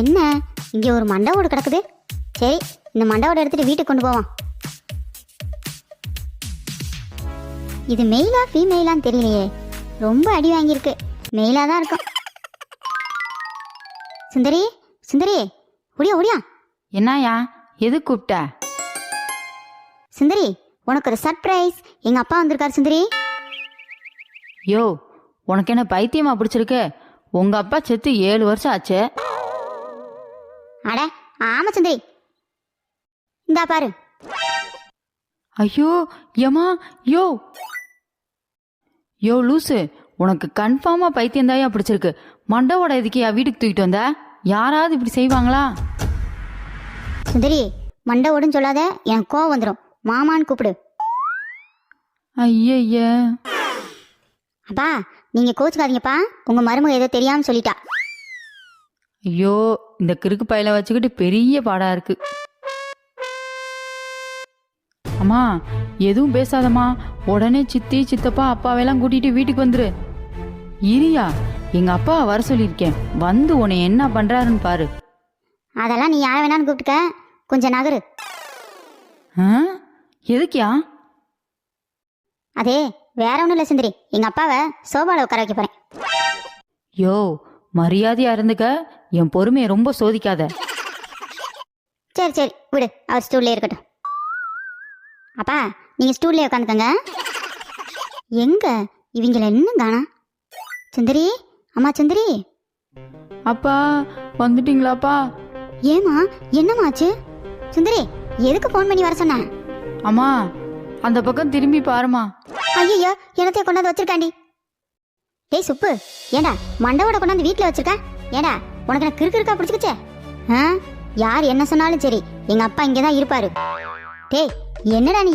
என்ன? இங்கே ஒரு மண்டவோடு கிடக்குது. சரி இந்த மண்டவோட எடுத்துட்டு வீட்டுக்கு கொண்டு போவோம். இது மெயிலா ஃபீமெயிலான்னு தெரியலையே. ரொம்ப அடி வாங்கியிருக்கு. மெயிலாக தான் இருக்கும். சுந்தரி சுந்தரி ஒடியா ஒடியா. என்னயா எது கூப்பிட்ட? சுந்தரி உனக்கு ஒரு சர்ப்ரைஸ் எங்க அப்பா வந்திருக்காரு சுந்தரி. யோ உனக்கு என்ன பைத்தியமா பிடிச்சிருக்கு? உங்க அப்பா செத்து ஏழு வருஷம் ஆச்சு. அட ஆமா சுந்தரி. இந்தா பாரு. ஐயோ ஏமா யோ. யோ லூசு உனக்கு கன்ஃபார்மா பைத்தியம் தாயா பிடிச்சிருக்கு. மண்டவோட இதுக்கு என் வீட்டுக்கு தூக்கிட்டு வந்த? யாராவது இப்படி செய்வாங்களா? சுந்தரி மண்டை ஓடுன்னு சொல்லாத எனக்கு கோவம் வந்துடும் மாமான்னு கூப்பிடு. ஐயய்ய அப்பா நீங்க கோச்சுக்காதீங்கப்பா. உங்க மருமக ஏதோ தெரியாம சொல்லிட்டா. ஐயோ இந்த கிறுக்கு பையில வச்சுக்கிட்டு பெரிய பாடா இருக்கு. அம்மா எதுவும் பேசாதம்மா. உடனே சித்தி சித்தப்பா அப்பாவெல்லாம் கூட்டிட்டு வீட்டுக்கு வந்துரு. இரியா எங்க அப்பா வர சொல்லியிருக்கேன். வந்து உன்னை என்ன பண்றாருன்னு பாரு. அதெல்லாம் நீ யாரை வேணாலும் கூப்பிட்டுக்க. கொஞ்சம் நகரு? எதுக்கியா? அதே வேற ஒன்றும் இல்லை சுந்தரி. எங்க அப்பாவை சோபால உட்கார வைக்க போறேன். யோ மரியாதையா இருந்துக்க. என் பொறுமையை ரொம்ப சோதிக்காத. சரி சரி விடு. அவர் ஸ்டூல்லே இருக்கட்டும். அப்பா நீங்க ஸ்டூல்லே உட்காந்துக்கங்க. எங்க? இவங்கள என்ன காணா? சுந்தரி அம்மா சுந்தரி. அப்பா வந்துட்டீங்களாப்பா? ஏமா என்னமாச்சு சுந்தரி எதுக்கு ஃபோன் பண்ணி வர சொன்ன? அம்மா அந்த பக்கம் திரும்பி பாருமா. ஐயோ என்னத்தைய கொண்டாந்து வச்சிருக்காண்டி. டேய் சுப்பு ஏண்டா மண்டவோட கொண்டாந்து வீட்ல வச்சிருக்க? ஏண்டா உனக்கு என்ன கிறுக்கு இருக்கா பிடிச்சிக்கிச்சே? ஆ? யார் என்ன சொன்னாலும் சரி எங்க அப்பா இங்கே தான் இருப்பாரு. டேய் என்னடா நீ?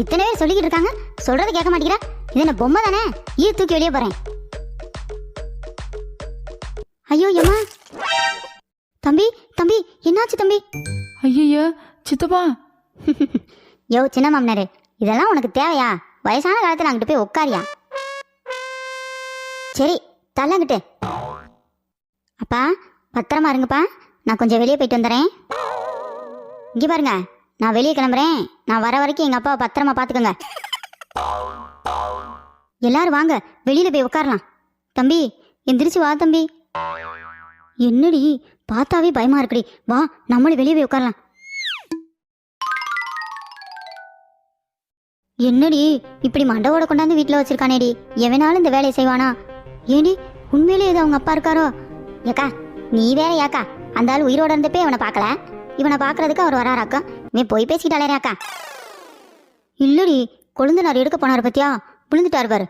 இத்தனை பேர் சொல்லிக்கிட்டு இருக்காங்க சொல்றத கேட்க மாட்டேங்கிற? இது என்ன பொம்மை தானே? ஈ தூக்கி வெளியே போறேன். ஐயோ ஏமா தம்பி தம்பி என்னாச்சு தம்பி? ஐயய்ய சித்தப்பா. யோ சின்ன மாமனாரு இதெல்லாம் உனக்கு தேவையா? வயசான காலத்துல அங்கிட்டு போய் உட்காரியா சரி தள்ளங்கிட்டு. அப்பா பத்திரமா இருங்கப்பா. நான் கொஞ்சம் வெளியே போயிட்டு வந்துடுறேன் இங்கே பாருங்க நான் வெளியே கிளம்புறேன். நான் வர வரைக்கும் எங்கள் அப்பாவை பத்திரமா பார்த்துக்கோங்க எல்லாரும் வாங்க வெளியில போய் உட்காரலாம் தம்பி எந்திரிச்சு வா தம்பி. என்னடி பார்த்தாவே பயமா இருக்குடி. வா நம்மளும் வெளியே போய் உட்காரலாம் என்னடி இப்படி மண்டவோட கொண்டாந்து வீட்டில் வச்சிருக்கானேடி. எவனாலும் இந்த வேலையை செய்வானா? ஏடி உண்மையிலே இது அவங்க அப்பா இருக்காரோ? ஏக்கா நீ வேற ஏக்கா. அந்த ஆள் உயிரோட இருந்தப்பே இவனை பார்க்கல. இவனை பார்க்கறதுக்கு அவர் வராராக்கா இவன் போய் பேசிக்கிட்டாலே அக்கா. இல்லடி கொழுந்தனார் எடுக்க போனார் பத்தியா? விழுந்துட்டார் பாரு.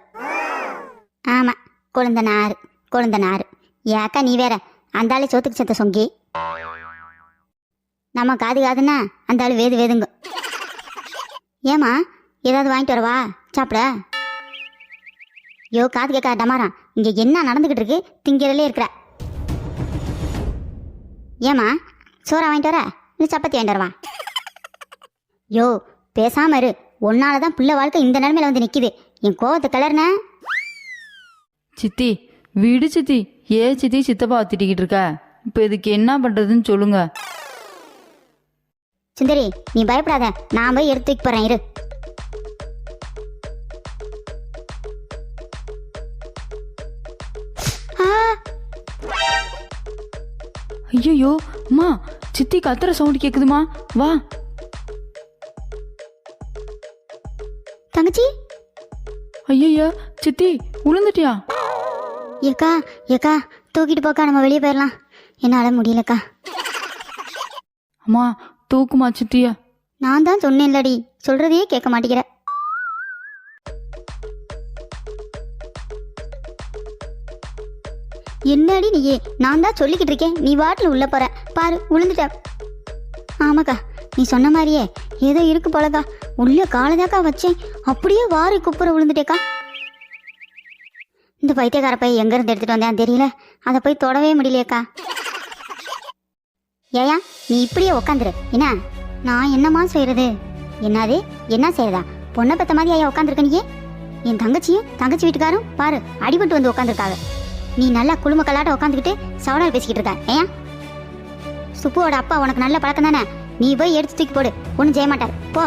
ஆமா கொழுந்தனார் கொழுந்தனார். ஏக்கா நீ வேற. அந்த ஆளு சோத்துக்கு சத்த சொங்கி. நம்ம காது காதுன்னா அந்த ஆள் வேது வேதுங்க. ஏமா ஏதாவது வாங்கிட்டு வரவா? சாப்பிட. யோ காது கேட்க டமாரா. இங்க என்ன நடந்துகிட்டு இருக்கு? திங்கிறதுலே இருக்கிற. ஏமா சோறா வாங்கிட்டு வர? இல்லை சப்பாத்தி வாங்கிட்டு வரவா? யோ பேசாம இரு. உன்னால தான் பிள்ளை வாழ்க்கை இந்த நிலைமையில வந்து நிக்குது. என் கோவத்தை கிளறின சித்தி விடு சித்தி. ஏ சித்தி சித்தப்பா திட்டிக்கிட்டு இருக்க? இப்போ இதுக்கு என்ன பண்றதுன்னு சொல்லுங்க. சுந்தரி நீ பயப்படாத. நான் போய் எடுத்து வைக்க போறேன் இரு. ஐயோ அம்மா சித்தி கத்துற சவுண்ட் கேக்குதுமா வா. தங்கச்சி? ஐயய்யா சித்தி உளுந்துட்டியா? ஏக்கா ஏக்கா தூக்கிட்டு போக்கா நம்ம வெளியே போயிடலாம் என்னால் முடியலக்கா. அம்மா தூக்குமா சித்தியா? நான் தான் சொன்னேன்லடி சொல்றதையே கேட்க மாட்டேங்கிற. என்னடி நீயே நான் தான் சொல்லிக்கிட்டு இருக்கேன். நீ வாட்டில் உள்ள போற. பாரு விழுந்துட்ட ஆமாக்கா நீ சொன்ன மாதிரியே ஏதோ இருக்கு போலக்கா. உள்ள காலதாக்கா வச்சேன். அப்படியே வாரி குப்புற விழுந்துட்டேக்கா இந்த பைத்தியக்கார பையன் எங்க இருந்து எடுத்துட்டு வந்தேன் தெரியல. அதை போய் தொடவே முடியலையேக்கா. ஏயா நீ இப்படியே உக்காந்துரு. என்ன? நான் என்னம்மா செய்யறது என்னது? என்ன செய்யறதா பொண்ணை பத்த மாதிரி ஐயா உட்காந்துருக்க நீயே? என் தங்கச்சியும் தங்கச்சி வீட்டுக்காரும் பாரு அடிபட்டு வந்து உட்காந்துருக்காங்க நீ நல்லா குழுமக்கல்லாட்ட உட்காந்துக்கிட்டு சவடால் பேசிக்கிட்டு இருக்க ஏன் சுப்புவோட அப்பா உனக்கு நல்ல பழக்கம் தானே? நீ போய் எடுத்து தூக்கி போடு ஒன்றும் செய்ய மாட்டார். போ.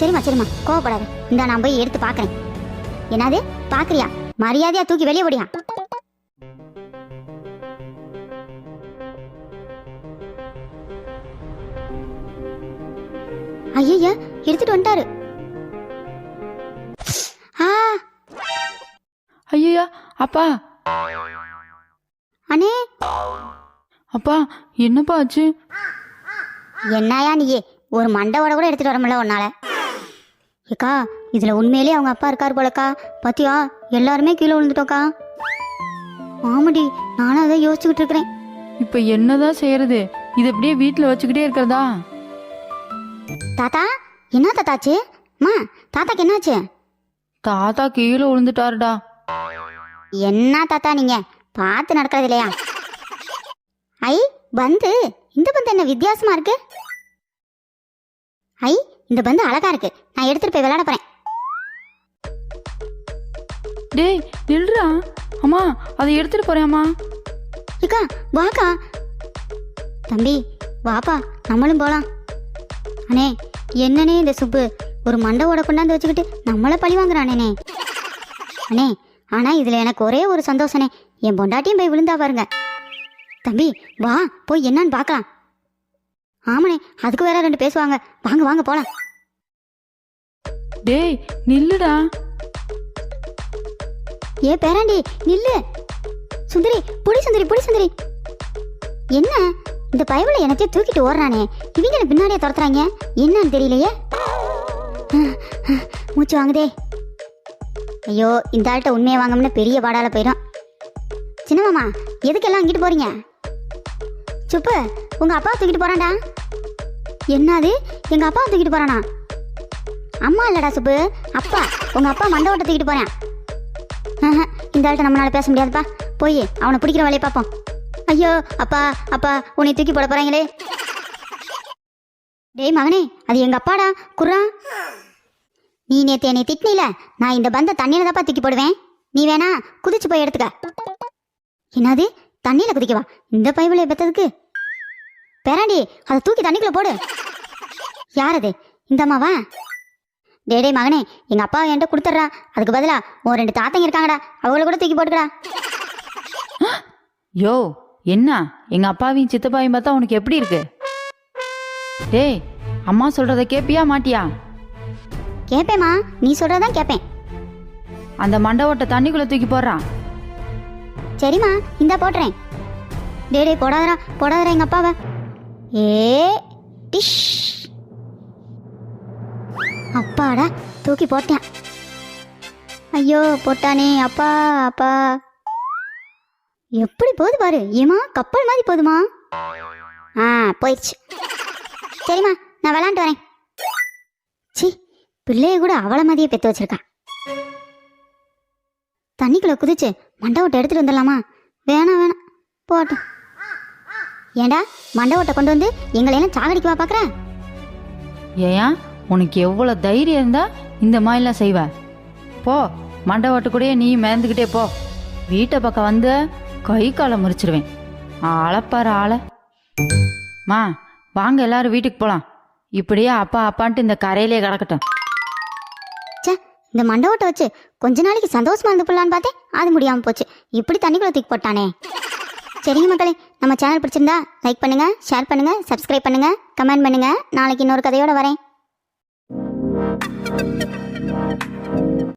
சரிம்மா சரிம்மா கோவப்படாது. இந்தா நான் போய் எடுத்து பார்க்குறேன் என்னது? பார்க்குறியா மரியாதையா தூக்கி வெளியே போடியா? ஐயா எடுத்துட்டு வந்துட்டாரு. ஆ. ஐயா அப்பா அண்ணே. அப்பா என்னப்பா ஆச்சு? என்னயா நீயே? ஒரு மண்டவோட கூட எடுத்துட்டு வர முடியல உன்னால. ஏக்கா இதுல உண்மையிலேயே அவங்க அப்பா இருக்காரு போலக்கா. பாத்தியா எல்லாருமே கீழே விழுந்துட்டோக்கா ஆமாடி நானும் அதை யோசிச்சுக்கிட்டு இருக்கிறேன். இப்ப என்னதான் செய்யறது? இது அப்படியே வீட்டுல வச்சுக்கிட்டே இருக்கிறதா? தாத்தா என்ன தாத்தாச்சு? அம்மா தாத்தாக்கு என்னாச்சு? தாத்தா கீழே விழுந்துட்டாருடா. என்ன தாத்தா நீங்க? பார்த்து நடக்கிறது இல்லையா ஐ பந்து. இந்த பந்து என்ன வித்தியாசமா இருக்கு? ஐ இந்த பந்து அழகா இருக்கு. நான் எடுத்துட்டு போய் விளையாட போறேன். டேய் நில்றா. அம்மா அதை எடுத்துட்டு போறேம்மா இக்கா வாக்கா. தம்பி வாப்பா நம்மளும் போலாம். அண்ணே என்னனே இந்த சுப்பு? ஒரு மண்டவோட கொண்டாந்து வச்சுக்கிட்டு நம்மள பழி வாங்குறானேனே அண்ணே ஆனா இதுல எனக்கு ஒரே ஒரு சந்தோஷனே. என் பொண்டாட்டியும் போய் விழுந்தா பாருங்க. தம்பி வா போய் என்னன்னு பார்க்கலாம். ஆமாண்ணே அதுக்கு வேற ரெண்டு பேசுவாங்க. வாங்க வாங்க போலாம். டேய் நில்லுடா. ஏ பேராண்டி நில்லு. சுந்தரி புடி சுந்தரி புடி சுந்தரி. என்ன? இந்த பயவுல எனத்தையும் தூக்கிட்டு ஓடுறானே. இவங்க பின்னாடியே துரத்துறாங்க. என்னன்னு தெரியலையே? மூச்சு வாங்குதே. ஐயோ இந்த ஆள்கிட்ட உண்மையை வாங்கணும்னு பெரிய பாடால போயிடும் சின்னமாமா எதுக்கெல்லாம் அங்கிட்டு போறீங்க? சுப்பு உங்க அப்பா தூக்கிட்டு போறான்டா. என்னது? எங்க அப்பா தூக்கிட்டு போறானா? அம்மா இல்லடா சுப்பு அப்பா உங்க அப்பா மண்டவட்ட தூக்கிட்டு போறேன். இந்த ஆள்கிட்ட நம்மளால பேச முடியாதுப்பா. போய் அவனை பிடிக்கிற வேலையை பார்ப்போம். ஐயோ அப்பா அப்பா உன்னை தூக்கி போட போறாங்களே. டேய் மகனே அது எங்க அப்பாடா? குர்ரா? நீ நேத்து என்னை திட்டினில நான் இந்த பந்த தண்ணியில தாப்பா தூக்கி போடுவேன். நீ வேணா குதிச்சு போய் எடுத்துக்க. என்னது? தண்ணியில குதிக்கவா? இந்த பைபிளை பெத்ததுக்கு. பேராண்டி அதை தூக்கி தண்ணிக்குள்ள போடு. யார் இந்த அம்மாவா? டேடே மகனே எங்க அப்பா என்கிட்ட கொடுத்துட்றா. அதுக்கு பதிலா உன் ரெண்டு தாத்தங்க இருக்காங்கடா. அவங்கள கூட தூக்கி போட்டுக்கடா. யோ என்ன? எங்க அப்பாவையும் சித்தப்பாவையும் பார்த்தா உனக்கு எப்படி இருக்கு? டேய் அம்மா சொல்றத கேப்பியா மாட்டியா? கேப்பேம்மா நீ சொல்றதான் கேட்பேன் அந்த மண்டவோட்ட தண்ணிக்குள்ள தூக்கி போடுறான் சரிம்மா இந்தா போட்டுறேன். டேய் டேய் போடாதடா போடாதடா எங்க அப்பாவை. ஏ டிஷ். அப்பாடா தூக்கி போட்டேன். ஐயோ போட்டானே அப்பா அப்பா. எப்படி போகுது பாரு ஏமா கப்பல் மாதிரி போகுதுமா ஆ போயிடுச்சு. சரிம்மா நான் விளாண்டு வரேன். சி பிள்ளைய கூட அவளை மாதிரியே பெத்து வச்சிருக்கா தண்ணிக்குள்ள குதிச்சு மண்டவோட்டை எடுத்துட்டு வந்துடலாமா? வேணாம் வேணாம். போட்டோம் ஏண்டா மண்டவோட்டை கொண்டு வந்து எங்களையெல்லாம் சாகடிக்கவா பார்க்குற? ஏன் உனக்கு எவ்வளவு தைரியம் இருந்தா இந்த மாதிரிலாம் செய்வ. போ மண்டவோட்டு கூடயே நீ மேந்துக்கிட்டே போ. வீட்டை பக்கம் வந்து கை காலை முறிச்சிருவேன். ஆளப்பாரு ஆளை. மா வாங்க எல்லாரும் வீட்டுக்கு போலாம். இப்படியே அப்பா அப்பான்ட்டு இந்த கரையிலே கிடக்கட்டும். இந்த மண்டவோட்டை வச்சு கொஞ்ச நாளைக்கு சந்தோஷமா இருந்து போடலான்னு பார்த்தேன். அது முடியாமல் போச்சு. இப்படி தண்ணிக்குள்ள தூக்கி போட்டானே. சரிங்க மக்களே நம்ம சேனல் பிடிச்சிருந்தா லைக் பண்ணுங்க ஷேர் பண்ணுங்க சப்ஸ்கிரைப் பண்ணுங்க கமெண்ட் பண்ணுங்க. நாளைக்கு இன்னொரு கதையோட வரேன்.